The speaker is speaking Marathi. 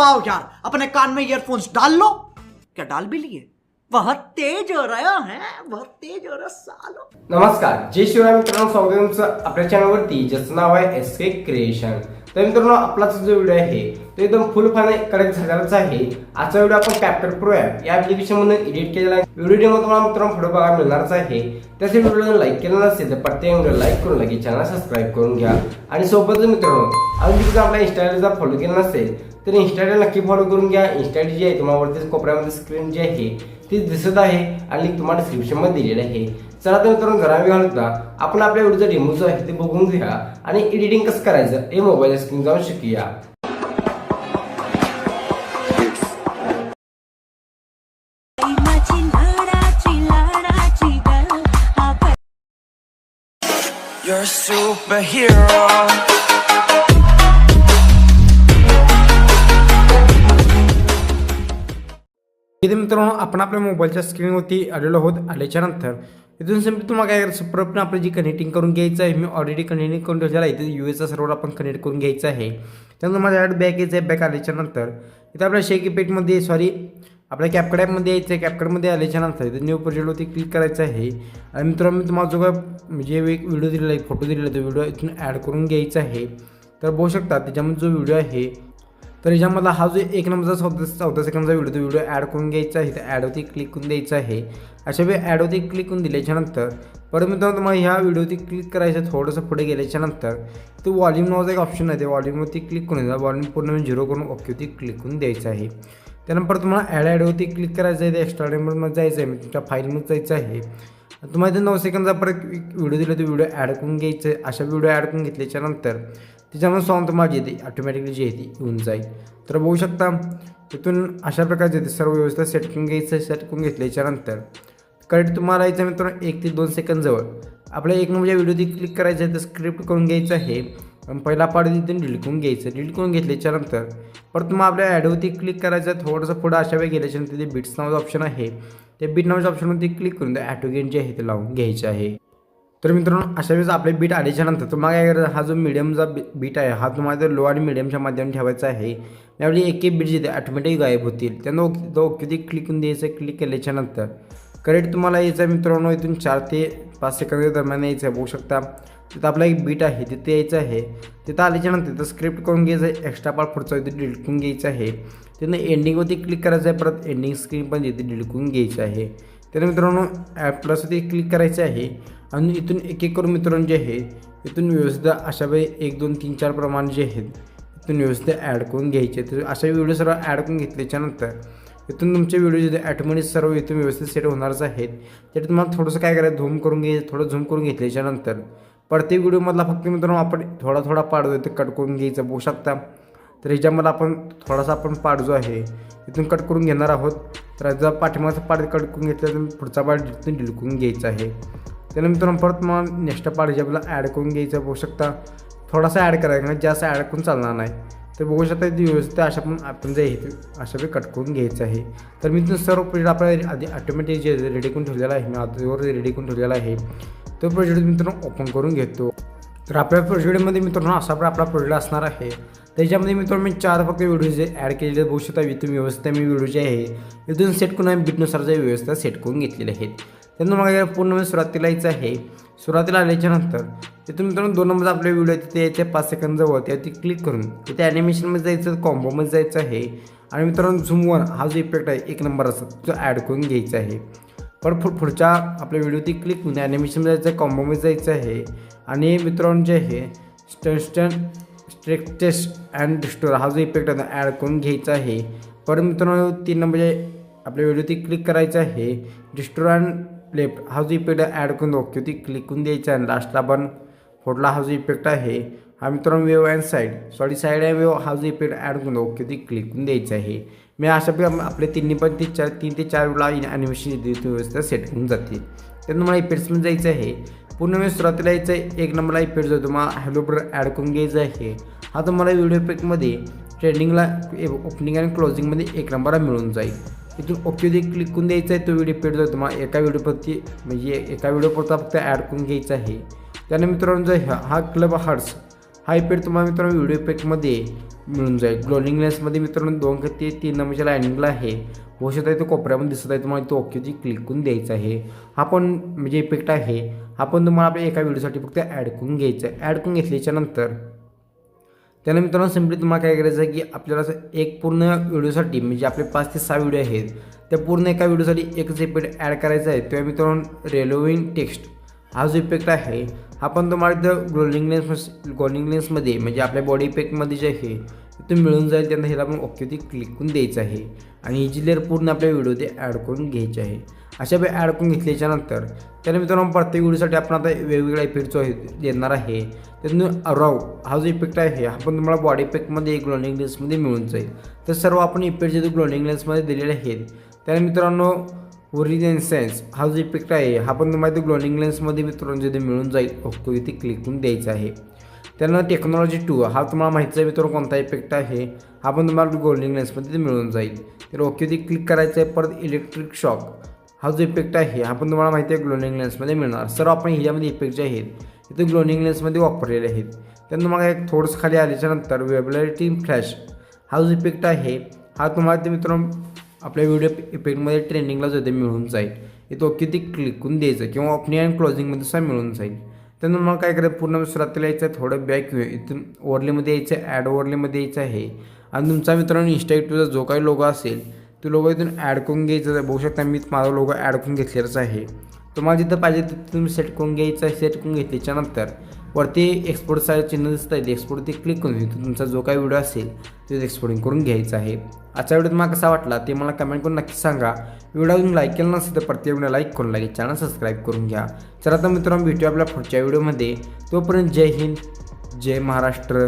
आओ यार, अपने कान में ईयरफोन्स डाल लो। क्या डाल भी लिए? बहुत तेज हो रहा है बहुत तेज हो रहा सालो। नमस्कार, जय शिवराय मित्रांनो स्वागत तुमचं आपल्या चॅनलवरती ज्याचं नाव एस के क्रिएशन तर मित्रांनो आपलाच जो व्हिडिओ आहे तो एकदम फुल फायदा करेक्ट झालेलाच आहे. आजचा व्हिडिओ आपण कॅप्टर प्रो ॲप या ऍप्लिकेशन मधून एडिट केलेला आहे व्हिडिओ तुम्हाला मित्रांनो फोटो बघायला मिळणारच आहे. त्याचे व्हिडिओ लाईक केला नसेल तर प्रत्येक व्हिडिओ लाईक करून लगेच चॅनल सबस्क्राईब करून घ्या. आणि सोबतच मित्रांनो अजून जर आपल्या इंस्टाग्रामचा फॉलो केला नसेल तर इंस्टाग्राम नक्की फॉलो करून घ्या. इंस्टाग्राम जी आहे तुम्हाला वरती कोपऱ्यामध्ये स्क्रीन जी आहे ती दिसत आहे आणि तुम्हाला डिस्क्रिप्शनमध्ये दिलेली आहे. चला तर मित्रांनो जरा वेळ घालता आपण आपल्या व्हिडिओचा डेमो जो आहे ते बघून घेऊया आणि एडिटिंग कसं करायचं हे मोबाईल स्क्रीन जाऊन शिकूया. You're a superhero. मित्रांनो आपण आपल्या मोबाईलच्या स्क्रीनवरती आलेलो आहोत. आल्याच्यानंतर इथून सिम्पली तुम्हाला काय करायचं? प्रॉपर आपलं जी कनेक्टिंग करून घ्यायचं आहे मी ऑलरेडी कनेक्टिंग करून ठेवलेला आहे. इथे यू एचा सर्वर आपण कनेक्ट करून घ्यायचं आहे. त्यानंतर माझ्या बॅक यायचं आहे बॅक आल्याच्यानंतर इथं आपल्या शेक पेटमध्ये सॉरी आपल्या कॅपकड ॲपमध्ये यायचं आहे. कॅपकडमध्ये आल्याच्यानंतर इथं इथे न्यू प्रोजेक्टवरती क्लिक करायचं आहे. आणि मित्रांनो मी तुम्हाला जो काय म्हणजे एक व्हिडिओ दिलेला आहे फोटो दिलेला आहे तो व्हिडिओ इथून ॲड करून घ्यायचा आहे. तर बघू शकता त्याच्यामध्ये जो व्हिडिओ आहे तर याच्यामधला हा जो एक नंबरचा चौदा चौदा सेकंडचा व्हिडिओ तो व्हिडिओ ॲड करून घ्यायचा आहे. तर ॲडवरती क्लिक करून द्यायचा आहे. अशा वेळी ॲडवरती क्लिक करून दिल्याच्यानंतर परत मित्रांनो तुम्हाला ह्या व्हिडिओवरती क्लिक करायचं थोडंसं पुढे गेल्याच्यानंतर तो वॉल्यूम नावाचा एक ऑप्शन आहे. ते वॉल्यूमवरती क्लिक करून द्यायचा. वॉल्यूम पूर्ण म्हणजे झिरो करून ओकेवरती क्लिक करून द्यायचं आहे. त्यानंतर तुम्हाला ॲड ॲडवरती क्लिक करायचं आहे. ते एक्स्ट्रा नंबरमध्ये जायचं आहे. तुमच्या फाईलमध्ये जायचं आहे. तुम्हाला इथे नऊ सेकंदचा परत व्हिडिओ दिला तो व्हिडिओ ॲड करून घ्यायचं आहे. अशा व्हिडिओ ॲड करून घेतल्याच्यानंतर नंतर त्याच्यामध्ये सॉन्ग तुम्हाला येते ऑटोमॅटिकली जे आहे ती येऊन जाईल. तर बघू शकता तिथून अशा प्रकारचे येते सर्व व्यवस्था सेट करून घ्यायचं सेट करून घेतल्याच्या करेक्ट तुम्हाला यायचं मित्रांनो एक ते दोन सेकंद जवळ. आपल्या एक नंबरच्या व्हिडिओ क्लिक करायचं आहे तर स्क्रिप्ट करून घ्यायचं आहे. पहिला पार्ट तिथून डिलीट करून घ्यायचं डिलीट करून घेतल्याच्यानंतर परत तुम्हाला आपल्या ॲडवरती क्लिक करायचं थोडंसं पुढं अशा वेळी गेल्याच्यानंतर ते बिट्स नावाचं ऑप्शन आहे. ते बीट नावाच्या ऑप्शनवरती क्लिक करून ते ॲटोगेन जे आहे ते लावून घ्यायचे आहे. तर मित्रांनो अशा वेळेस आपले बीट आल्याच्यानंतर तुम्हाला काय करायचं? हा जो मिडियमचा बी बीट आहे हा तुम्हाला लो आणि मिडियमच्या माध्यमाने ठेवायचा आहे. त्यावेळी एक एक बीट जिथे ऑटोमॅटिक गायब होतील. त्यांना ओके तो ओके क्लिक करून द्यायचं? क्लिक केल्याच्यानंतर. करेक्ट तुम्हाला यायचं आहे मित्रांनो इथून चार ते पाच सेकंद दरम्यान यायचं आहे. बघू शकता तिथं आपला एक बीट आहे तिथे यायचं आहे. तिथं आल्याच्यानंतर तिथं स्क्रिप्ट करून घ्यायचं आहे. एक्स्ट्रा पार्ट पुढचा इथे डिलीट करून घ्यायचं आहे. तिथं एंडिंगवरती क्लिक करायचं आहे परत एंडिंग स्क्रीन पण तिथे डिलीट करून घ्यायचं आहे. तर मित्रांनो ॲप प्लसवरती क्लिक करायचं आहे. आणि इथून एक एक करून मित्रांनो जे आहे इथून व्यवस्थित अशा वेळी एक दोन तीन चार प्रमाण जे आहेत इथून व्यवस्थित ॲड करून घ्यायचे. तर अशा व्हिडिओ सर्व ॲड करून घेतल्याच्यानंतर इथून तुमचे व्हिडिओ जे ॲटोमॅटिक सर्व इथून व्यवस्थित सेट होणारच आहेत. त्याच्यात तुम्हाला थोडंसं काय करायचं झूम करून घ्यायचं थोडं झूम करून घेतल्याच्यानंतर प्रत्येक व्हिडिओमधला फक्त मित्रांनो आपण थोडा थोडा पार्ट जो कट करून घ्यायचं. बघू शकता. तर ह्याच्यामध्ये आपण थोडासा आपण पाड जो आहे इथून कट करून घेणार आहोत. तर जर पाठीमागचा पाड कट करून घेतला तर पुढचा पार्ट इथून डिलीट करून घ्यायचा आहे. त्यानंतर मित्रांनो परत मग नेक्स्ट पार्ट ॲड करून घ्यायचं बघू शकता. थोडासा ॲड करायचा कारण म्हणजे जास्त ॲड करून चालणार नाही. तर बघू शकता ती व्यवस्थित अशा पण आपण जे आहे अशा वेळी कट करून घ्यायचं आहे. तर मी सर्व प्रोजेक्ट आपल्याला आधी ऑटोमॅटिक जे रेडी करून ठेवलेला आहे मी आधीवर रेडी करून ठेवलेला आहे. तो प्रोजेक्ट मित्रांनो ओपन करून घेतो. तर आपल्या प्रोजेक्टमध्ये मित्रांनो असा पण आपला प्रोजेक्ट असणार आहे. त्याच्यामध्ये मित्रांनो मी चार फक्त व्हिडिओ जे ॲड केलेले बघू शकता इथून व्यवस्थित मी व्हिडिओ जे आहे इथून सेट करून आम्ही बीटनुसार जे व्यवस्था सेट करून घेतलेले आहेत. त्यानंतर मला पूर्ण म्हणजे सुरुवातीला यायचं आहे. सुरुवातीला आल्याच्यानंतर तिथून मित्रांनो दोन नंबर आपले व्हिडिओ तिथे यायचे पाच सेकंद जवळ. त्यावरती क्लिक करून तिथे ॲनिमेशनमध्ये जायचं कॉम्बोमध्ये जायचं आहे. आणि मित्रांनो झूमवर हा जो इफेक्ट आहे एक नंबर असतो तो ॲड करून घ्यायचा आहे. पण पुढ पुढच्या आपल्या व्हिडिओती क्लिक करून ॲनिमेशनमध्ये जायचं आहे कॉम्बोमध्ये जायचं आहे. आणि मित्रांनो जे आहे स्टन स्ट्रेक्टेस्ट अँड डिस्टोर हा जो इफेक्ट आहे ॲड करून घ्यायचा आहे. परत मित्रांनो तीन नंबर आपल्या व्हिडिओती क्लिक करायचं आहे डिस्टोर अँड लेफ्ट हा जो इफेक्ट ॲड करून ओके. ती क्लिक करून द्यायचा आहे लास्टला पण फोटला हा जो इफेक्ट आहे? हा मित्रांनो wave and side sorry side and wave. हा जो इफेक्ट ॲड करून ओके. ती क्लिक करून द्यायचा आहे. मी अशा प्रकारे आपले तिन्ही पण ते चार तीन ते चार वेळा ॲनिमेशन व्यवस्था सेट होऊन जाते. त्यानंतर मला इफेक्ट्समध्ये जायचं आहे. पूर्ण वेळ सुरुवातीला यायचं आहे. एक नंबरला इफेक्ट जो तुम्हाला हॅलो ब्र ॲड करून घ्यायचा आहे. हा तुम्हाला व्हिडिओ इफेक्टमध्ये ट्रेंडिंगला ओपनिंग आणि क्लोजिंगमध्ये एक नंबरला मिळून जाईल. इथून ओके क्लिक करून द्यायचा आहे तो व्हिडिओ पेड जो तुम्हाला एका व्हिडिओवरती म्हणजे एका व्हिडिओपुरता फक्त ॲड करून घ्यायचा आहे. त्याने मित्रांनो जो हा क्लब हार्ट्स हा इफेक्ट तुम्हाला मित्रांनो व्हिडिओ इफेक्टमध्ये मिळून जाईल. ग्लोनिंग लेन्समध्ये मित्रांनो दोन ते तीन नंबरच्या लायनिंगला आहे. वशत आहे तो कोपऱ्यामध्ये दिसत आहे तुम्हाला तो ओकेची क्लिक करून द्यायचा आहे. हा पण म्हणजे इफेक्ट आहे. हा पण तुम्हाला आपल्या एका व्हिडिओसाठी फक्त ॲड करून घ्यायचा आहे. ॲड करून घेतल्याच्यानंतर नंतर त्याला मित्रांनो सिम्पली तुम्हाला काय करायचं आहे की आपल्याला असं एक पूर्ण व्हिडिओसाठी म्हणजे आपले पाच ते सहा व्हिडिओ आहेत त्या पूर्ण एका व्हिडिओसाठी एकच इफेक्ट ॲड करायचा आहे. तेव्हा मित्रांनो रेलोविंग टेक्स्ट हा जो इफेक्ट आहे हा पण तुम्हाला इथं ग्लोलिंग लेन्स ग्लोलिंग लेन्समध्ये म्हणजे आपल्या बॉडी इफेक्टमध्ये जे आहे ते मिळून जाईल त्यांना ह्याला आपण ओकेवरती क्लिक करून द्यायचं आहे. आणि ही जी लेअर पूर्ण आपल्या व्हिडिओमध्ये ॲड करून घ्यायची आहे. अशा वेळी ॲड करून घेतल्याच्यानंतर त्याला मित्रांनो प्रत्येक व्हिडिओसाठी आपण आता वेगवेगळ्या इफेक्ट जो आहे देणार आहे. त्यातून अराव हा जो इफेक्ट आहे हा पण तुम्हाला बॉडी इफेक्टमध्ये ग्लोनिंग लेन्समध्ये मिळून जाईल. तर सर्व आपण इफेक्ट जे ग्लोनिंग लेन्समध्ये दिलेले आहेत त्याला मित्रांनो ओरिजिन सेन्स हा जो इफेक्ट आहे हा पण तुम्हाला ते ग्लोनिंग लेन्समध्ये मित्रांनो जिथे मिळून जाईल ओके इथे क्लिक करून द्यायचा आहे. त्यानंतर टेक्नॉलॉजी टू हा तुम्हाला माहिती आहे मित्रांनो कोणता इफेक्ट आहे हा पण तुम्हाला गोल्डिंग लेन्समध्ये मिळून जाईल. तर ओके ते क्लिक करायचं आहे परत इलेक्ट्रिक शॉक हा जो इफेक्ट आहे हा पण तुम्हाला माहिती आहे ग्लोनिंग लेन्समध्ये मिळणार. सर्व आपण ह्याच्यामध्ये इफेक्ट जे आहेत इथे ग्लोनिंग लेन्समध्ये वापरलेले आहेत. त्यानंतर मग एक थोडंसं खाली आल्याच्यानंतर वेबलायटी फ्लॅश हा जो इफेक्ट आहे हा तुम्हाला ते मित्रांनो आपल्या व्हिडिओ इफेक्टमध्ये ट्रेंडिंगला जो ते मिळून जाईल. इथं ओके ते क्लिक करून द्यायचं किंवा ओपनिंग अँड क्लोजिंगमध्ये सुद्धा मिळून जाईल. त्यानंतर मला काय करायचं पूर्ण सुरुवातीला यायचं आहे थोडं बॅक इथून ओरलीमध्ये यायचं आहे ॲड ओरलीमध्ये यायचं आहे. आणि तुमचा मित्रांनो इंस्टाग्रामचा जो काही लोगो असेल तो लोगो इथून ॲड करून घ्यायचं आहे. बघू शकता मी माझा लोगो ॲड करून घेतलेलाच आहे. तुम्हाला जिथं पाहिजे तिथं तुम्ही सेट करून घ्यायचं आहे. सेट करून घेतल्याच्यानंतर वरती एक्सपोर्ट साईज चिन्ह दिसत आहे एक्सपोर्ट क्लिक करून घेतो तुमचा जो काही व्हिडिओ असेल तो एक्सपोर्टिंग करून घ्यायचा आहे. आजचा व्हिडिओ तुम्हाला कसा वाटला ते मला कमेंट करून नक्की सांगा. व्हिडिओ तुम्ही लाईक केला नसेल तर प्रत्येक व्हिडिओ लाईक करून लागेल चॅनल सबस्क्राईब करून घ्या. चला तर मित्रांनो भेटूया आपल्या पुढच्या व्हिडिओमध्ये तोपर्यंत जय हिंद जय महाराष्ट्र.